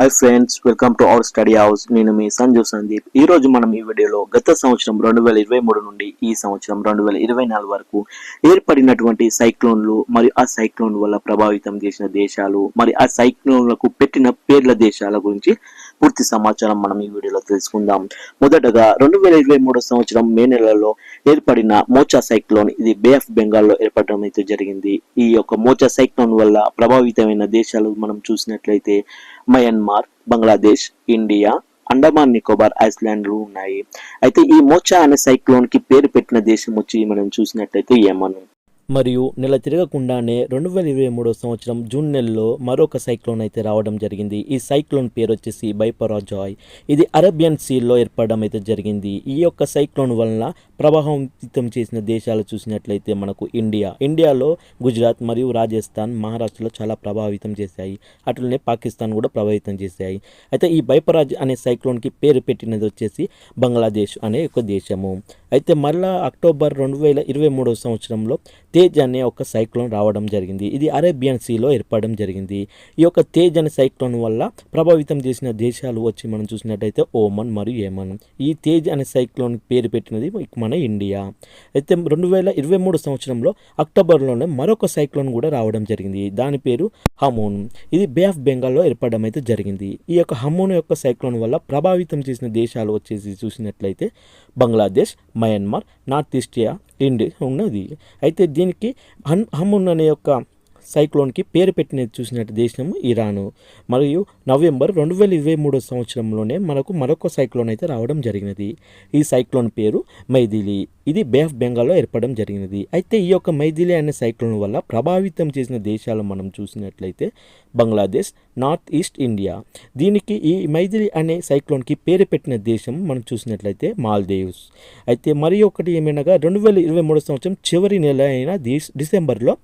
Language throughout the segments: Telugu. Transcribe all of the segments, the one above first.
Hi friends welcome to our study house నేను మీ సంజు సందీప్. ఈ రోజు మనం ఈ వీడియోలో గత సంవత్సరం రెండు వేల ఇరవై మూడు నుండి ఈ సంవత్సరం రెండు వేల ఇరవై నాలుగు వరకు ఏర్పడినటువంటి సైక్లోన్లు మరియు ఆ సైక్లోన్ వల్ల ప్రభావితం చేసిన దేశాలు మరి ఆ సైక్లోన్లకు పెట్టిన పేర్ల దేశాల గురించి పూర్తి సమాచారం మనం ఈ వీడియోలో తెలుసుకుందాం. మొదటగా రెండు వేల ఇరవై మూడు సంవత్సరం మే నెలలో ఏర్పడిన మోచా సైక్లోన్ ఇది బే ఆఫ్ బెంగాల్లో ఏర్పడడం అయితే జరిగింది. ఈ యొక్క మోచా సైక్లోన్ వల్ల ప్రభావితమైన దేశాలు మనం చూసినట్లయితే మయన్మార్ బంగ్లాదేశ్ ఇండియా అండమాన్ నికోబార్ ఐస్లాండ్లు ఉన్నాయి అయితే ఈ మోచా అనే సైక్లోన్కి పేరు పెట్టిన దేశం వచ్చి మనం చూసినట్లయితే యమన్ మరియు నెల తిరగకుండానే రెండు వేల ఇరవై మూడో సంవత్సరం జూన్ నెలలో మరొక సైక్లోన్ అయితే రావడం జరిగింది. ఈ సైక్లోన్ పేరు వచ్చేసి బైపరాజాయ్. ఇది అరేబియన్ సీల్లో ఏర్పడడం అయితే జరిగింది. ఈ యొక్క సైక్లోన్ వలన ప్రభావితం చేసిన దేశాలు చూసినట్లయితే మనకు ఇండియా. ఇండియాలో గుజరాత్ మరియు రాజస్థాన్ మహారాష్ట్రలో చాలా ప్రభావితం చేశాయి. అట్లనే పాకిస్తాన్ కూడా ప్రభావితం చేశాయి. అయితే ఈ బైపరాజ్ అనే సైక్లోన్కి పేరు పెట్టినది వచ్చేసి బంగ్లాదేశ్ అనే ఒక దేశము. అయితే మరలా అక్టోబర్ రెండు వేల ఇరవై మూడవ సంవత్సరంలో తేజ్ అనే ఒక సైక్లోన్ రావడం జరిగింది. ఇది అరేబియన్ సీలో ఏర్పడడం జరిగింది. ఈ యొక్క తేజ్ అనే సైక్లోన్ వల్ల ప్రభావితం చేసిన దేశాలు వచ్చి మనం చూసినట్టయితే ఓమన్ మరియు ఏమన్ ఈ తేజ్ అనే సైక్లోన్ పేరు పెట్టినది మన ఇండియా. అయితే రెండు వేల ఇరవై మూడు సంవత్సరంలో అక్టోబర్లోనే మరొక సైక్లోన్ కూడా రావడం జరిగింది. దాని పేరు హమోన్. ఇది బే ఆఫ్ బెంగాల్లో ఏర్పడడం అయితే జరిగింది. ఈ యొక్క హమోన్ యొక్క సైక్లోన్ వల్ల ప్రభావితం చేసిన దేశాలు వచ్చేసి చూసినట్లయితే బంగ్లాదేశ్ మయన్మార్ నార్త్ ఈస్టియా ఇండియా ఉన్నది. అయితే దీనికి హన్ హమున్ అనే యొక్క సైక్లోన్కి పేరు పెట్టినది చూసినట్టు దేశం ఇరాను. మరియు నవంబర్ రెండు వేల ఇరవై మూడో సంవత్సరంలోనే మనకు మరొక సైక్లోన్ అయితే రావడం జరిగినది. ఈ సైక్లోన్ పేరు మైథిలి. ఇది బే ఆఫ్ బెంగాల్లో ఏర్పడడం జరిగినది. అయితే ఈ యొక్క మైథిలి అనే సైక్లోన్ వల్ల ప్రభావితం చేసిన దేశాలు మనం చూసినట్లయితే బంగ్లాదేశ్ నార్త్ ఈస్ట్ ఇండియా. దీనికి ఈ మైథిలి అనే సైక్లోన్కి పేరు పెట్టిన దేశం మనం చూసినట్లయితే మాల్దీవ్స్. అయితే మరి ఒకటి ఏమైనాగా రెండు వేల ఇరవై మూడో సంవత్సరం చివరి నెల అయిన డిసెంబర్లో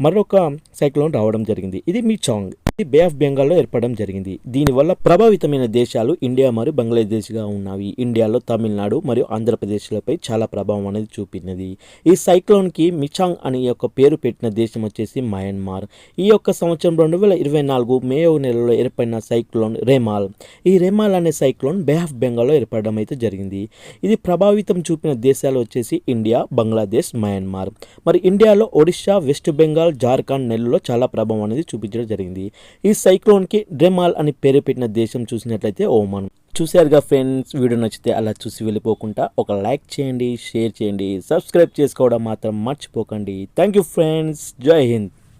మరొక సైక్లోన్ రావడం జరిగింది. ఇది మీ చాంగ్. బే ఆఫ్ బెంగాల్లో ఏర్పడడం జరిగింది. దీనివల్ల ప్రభావితమైన దేశాలు ఇండియా మరియు బంగ్లాదేశ్గా ఉన్నవి. ఇండియాలో తమిళనాడు మరియు ఆంధ్రప్రదేశ్లపై చాలా ప్రభావం అనేది చూపినది. ఈ సైక్లోన్కి మిచాంగ్ అనే యొక్క పేరు పెట్టిన దేశం వచ్చేసి మయన్మార్. ఈ యొక్క సంవత్సరం రెండు వేల ఇరవై నాలుగు మే నెలలో ఏర్పడిన సైక్లోన్ రేమాల్. ఈ రేమాల్ అనే సైక్లోన్ బే ఆఫ్ బెంగాల్లో ఏర్పడడం అయితే జరిగింది. ఇది ప్రభావితం చూపిన దేశాలు వచ్చేసి ఇండియా బంగ్లాదేశ్ మయన్మార్. మరి ఇండియాలో ఒడిశా వెస్ట్ బెంగాల్ జార్ఖండ్ నెలలో చాలా ప్రభావం అనేది చూపించడం జరిగింది. ఈ సైక్లోన్కి డ్రెమాల్ అని పేరు పెట్టిన దేశం చూసినట్లయితే ఓమన్ చూశారుగా ఫ్రెండ్స్ వీడియో నచ్చితే అలా చూసి వెళ్ళిపోకుండా ఒక లైక్ చేయండి షేర్ చేయండి సబ్స్క్రైబ్ చేసుకోవడం మాత్రం మర్చిపోకండి. థ్యాంక్ యూ ఫ్రెండ్స్ జై హింద్.